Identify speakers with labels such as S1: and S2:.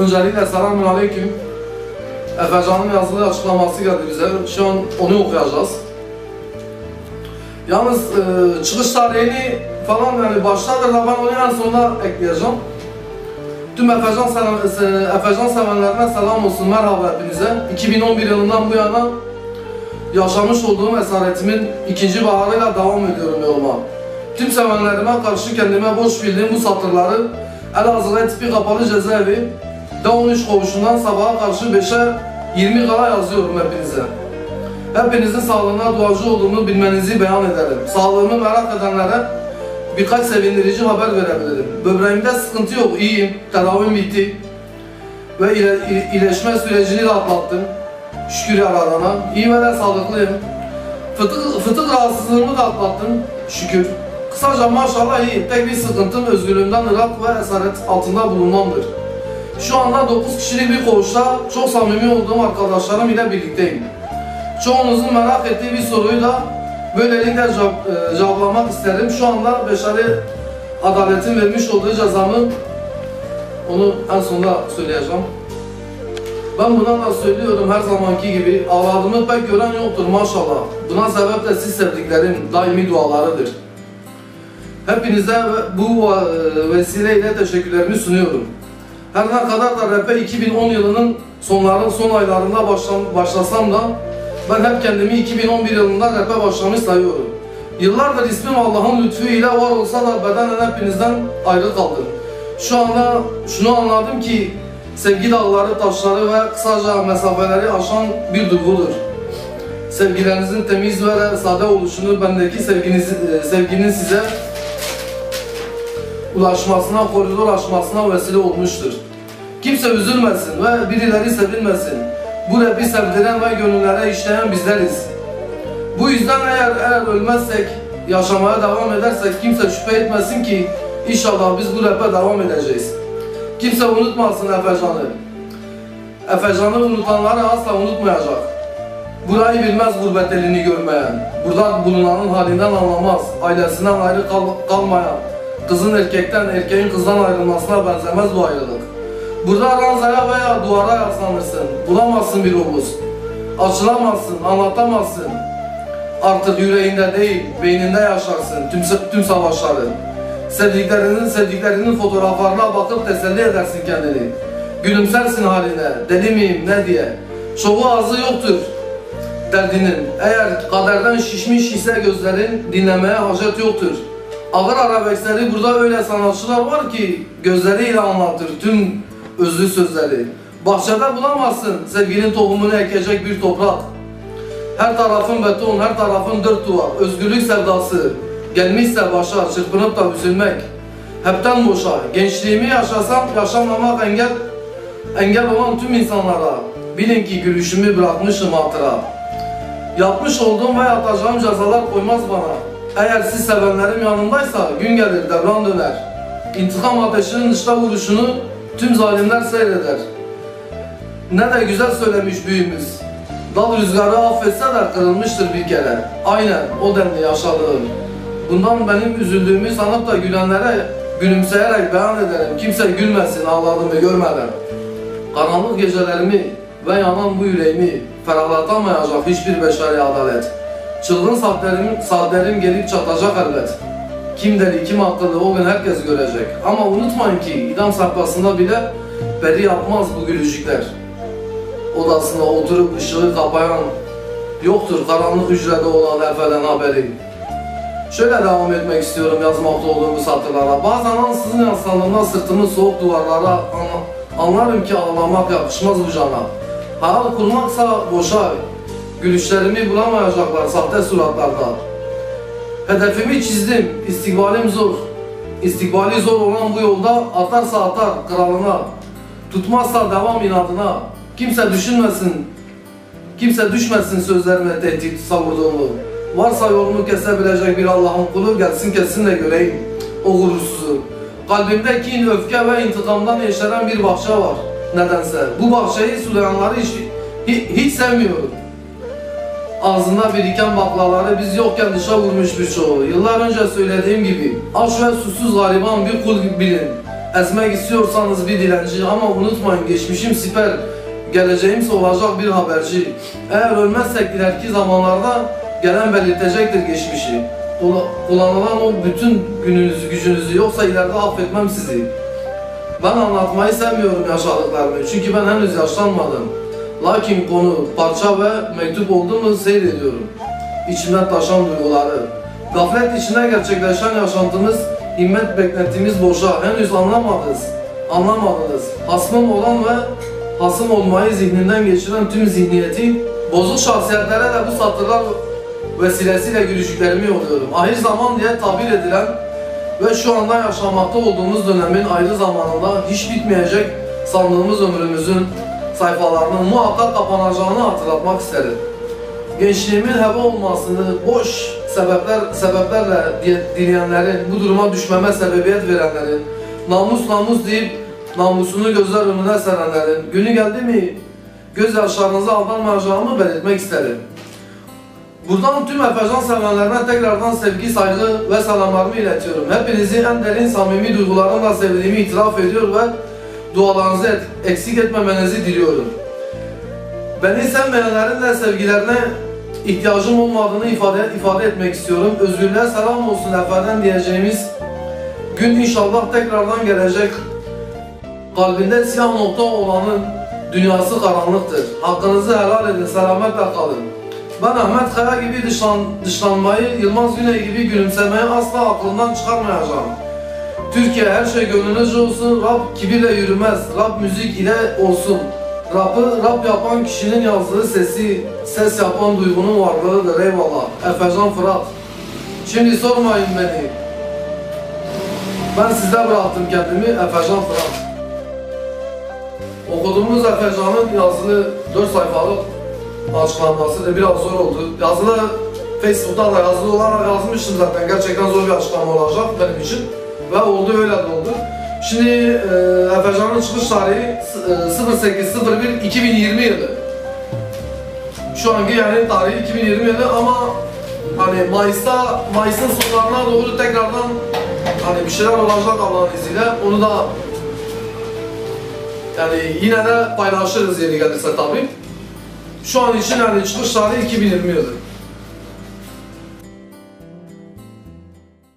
S1: Öncelikle selamun aleyküm. Efecan'ın yazılı açıklaması geldi bize. Şu an onu okuyacağız. Yalnız e, çıkış tarihini falan yani baştadır da ben onu en sonuna ekleyeceğim. Tüm Efecan, selam, se- Efecan sevenlerine selam olsun, merhaba hepinize. 2011 yılından bu yana yaşamış olduğum esaretimin ikinci baharıyla devam ediyorum yoluma. Tüm sevenlerime karşı kendime boş bildiğim bu satırları Elazığ tipi kapalı cezaevi D13 koğuşundan sabaha karşı 5'e 20 kala yazıyorum hepinize. Hepinizin sağlığına duacı olduğumu bilmenizi beyan ederim. Sağlığımı merak edenlere birkaç sevindirici haber verebilirim. Böbreğimde sıkıntı yok, iyiyim. Tedavim bitti. Ve ile, ile- iyileşme sürecini de atlattım. Şükür yaradana. İyi ve de sağlıklıyım. Fıtık, fıtık rahatsızlığımı da atlattım. Şükür. Kısaca maşallah iyi. Tek bir sıkıntım özgürlüğümden ırak ve esaret altında bulunmamdır. Şu anda 9 kişilik bir koğuşta çok samimi olduğum arkadaşlarım ile birlikteyim. Çoğunuzun merak ettiği bir soruyu da böylelikle e, cevaplamak isterim. Şu anda Beşari Adaletin vermiş olduğu cezamı onu en sonunda söyleyeceğim. Ben buna da söylüyorum her zamanki gibi ağladığımı pek gören yoktur maşallah. Buna sebep de siz sevdiklerim daimi dualarıdır. Hepinize bu e, vesileyle teşekkürlerimi sunuyorum. Her ne kadar da rap'e 2010 yılının sonların son aylarında başlam- başlasam da ben hep kendimi 2011 yılında rap'e başlamış sayıyorum. Yıllardır ismim Allah'ın lütfuyla var olsa da bedenen hepinizden ayrı kaldım. Şu anda şunu anladım ki sevgi dağları, taşları ve kısaca mesafeleri aşan bir duygudur. Sevgilerinizin temiz ve sade oluşunu bendeki sevginizi, e, sevginin size ulaşmasına, koridor açmasına vesile olmuştur. Kimse üzülmesin ve birileri sevilmesin. Bu rapi sevdiren ve gönüllere işleyen bizleriz. Bu yüzden eğer eğer ölmezsek, yaşamaya devam edersek kimse şüphe etmesin ki inşallah biz bu rap'e devam edeceğiz. Kimse unutmasın Efecan'ı. Efecan'ı unutanları asla unutmayacak. Burayı bilmez gurbet elini görmeyen, burada bulunanın halinden anlamaz, ailesinden ayrı kal- kalmayan, kızın erkekten, erkeğin kızdan ayrılmasına benzemez bu ayrılık. Burada ranzaya veya duvara yaslanırsın, bulamazsın bir omuz. Açılamazsın, anlatamazsın. Artık yüreğinde değil, beyninde yaşarsın tüm, tüm savaşları. Sevdiklerinin, sevdiklerinin fotoğraflarına bakıp teselli edersin kendini. Gülümsersin haline, deli miyim ne diye. Çoğu ağzı yoktur derdinin. Eğer kaderden şişmiş ise gözlerin dinlemeye hacet yoktur. Ağır arabeskleri burada öyle sanatçılar var ki gözleriyle anlatır tüm özlü sözleri. Bahçede bulamazsın sevginin tohumunu ekecek bir toprak. Her tarafın beton, her tarafın dört duvar, özgürlük sevdası. Gelmişse başa çırpınıp da üzülmek. Hepten boşa, gençliğimi yaşasam yaşamamak engel, engel olan tüm insanlara. Bilin ki gülüşümü bırakmışım hatıra. Yapmış olduğum ve yatacağım cezalar koymaz bana. Eğer siz sevenlerim yanındaysa gün gelir devran döner. İntikam ateşinin dışta vuruşunu tüm zalimler seyreder. Ne de güzel söylemiş büyüğümüz. Dal rüzgarı affetse de kırılmıştır bir kere. Aynen o denli yaşadığım. Bundan benim üzüldüğümü sanıp da gülenlere gülümseyerek beyan ederim. Kimse gülmesin ağladığımı görmeden. Karanlık gecelerimi ve yanan bu yüreğimi ferahlatamayacak hiçbir beşeri adalet. Çılgın saatlerim, saatlerim gelip çatacak elbet. Kim deli kim akıllı o gün herkes görecek. Ama unutmayın ki idam saklasında bile peri yapmaz bu gülücükler. Odasında oturup ışığı kapayan yoktur karanlık hücrede olan efeden haberi. Şöyle devam etmek istiyorum yazmakta olduğum bu satırlara. Bazen ansızın yaslandığımda sırtımı soğuk duvarlara anla- anlarım ki ağlamak yakışmaz bu cana. Hayal kurmaksa boşa, gülüşlerimi bulamayacaklar sahte suratlarda. Hedefimi çizdim, istikbalim zor. İstikbali zor olan bu yolda atarsa atar kralına. Tutmazsa devam inadına. Kimse düşünmesin, kimse düşmesin sözlerime tehdit savurduğumu. Varsa yolumu kesebilecek bir Allah'ın kulu gelsin kessin de göreyim o gurursuzu. Kalbimde kin, öfke ve intikamdan yeşeren bir bahçe var nedense. Bu bahçeyi sulayanları hiç, hiç sevmiyorum. Ağzında biriken baklaları biz yokken dışa vurmuş birçoğu. Yıllar önce söylediğim gibi aç ve susuz gariban bir kul bilin. ezmek istiyorsanız bir dilenci ama unutmayın geçmişim siper, geleceğimse olacak bir haberci. Eğer ölmezsek ileriki zamanlarda gelen belirtecektir geçmişi. Kullanılan o bütün gününüzü, gücünüzü yoksa ileride affetmem sizi. Ben anlatmayı sevmiyorum yaşadıklarımı çünkü ben henüz yaşlanmadım. Lakin konu, parça ve mektup oldu mu seyrediyorum. İçimden taşan duyguları. Gaflet içinde gerçekleşen yaşantımız, himmet beklentimiz boşa. Henüz anlamadınız. Anlamadınız. Hasmım olan ve hasım olmayı zihninden geçiren tüm zihniyeti, bozuk şahsiyetlere de bu satırlar vesilesiyle gülücüklerimi yolluyorum. Ahir zaman diye tabir edilen ve şu anda yaşamakta olduğumuz dönemin ayrı zamanında hiç bitmeyecek sandığımız ömrümüzün sayfalarının muhakkak kapanacağını hatırlatmak isterim. Gençliğimin heba olmasını boş sebepler sebeplerle diye dinleyenlerin, bu duruma düşmeme sebebiyet verenlerin, namus namus deyip namusunu gözler önüne serenlerin, günü geldi mi gözyaşlarınıza aldanmayacağımı belirtmek isterim. Buradan tüm Efecan sevenlerine tekrardan sevgi, saygı ve selamlarımı iletiyorum. Hepinizi en derin samimi duygularımla sevdiğimi itiraf ediyor ve dualarınızı et- eksik etmemenizi diliyorum. Beni sevmeyenlerin de sevgilerine ihtiyacım olmadığını ifade, ifade etmek istiyorum. Özgürlüğe selam olsun efendim diyeceğimiz gün inşallah tekrardan gelecek. Kalbinde siyah nokta olanın dünyası karanlıktır. Hakkınızı helal edin, selametle kalın. Ben Ahmet Kaya gibi dışlan, dışlanmayı, Yılmaz Güney gibi gülümsemeyi asla aklımdan çıkarmayacağım. Türkiye her şey gönlünüzce olsun, Rab kibirle yürümez, Rab müzik ile olsun. Rap'ı Rab yapan kişinin yazdığı sesi, ses yapan duygunun varlığıdır eyvallah. Efecan Fırat. Şimdi sormayın beni. Ben sizde bıraktım kendimi, Efecan Fırat. Okuduğumuz Efecan'ın yazılı 4 sayfalık açıklanması da biraz zor oldu. Yazılı Facebook'ta da yazılı olarak yazmıştım zaten. Gerçekten zor bir açıklama olacak benim için. Ve oldu öyle de oldu. Şimdi e, Efecan'ın çıkış tarihi e, 08.01.2020 yılı. Şu anki yani tarihi 2020 yılı ama hani Mayıs'ta Mayıs'ın sonlarına doğru tekrardan hani bir şeyler olacak Allah'ın izniyle. Onu da yani yine de paylaşırız yeri gelirse tabii. Şu an için yani çıkış tarihi 2020 yılı.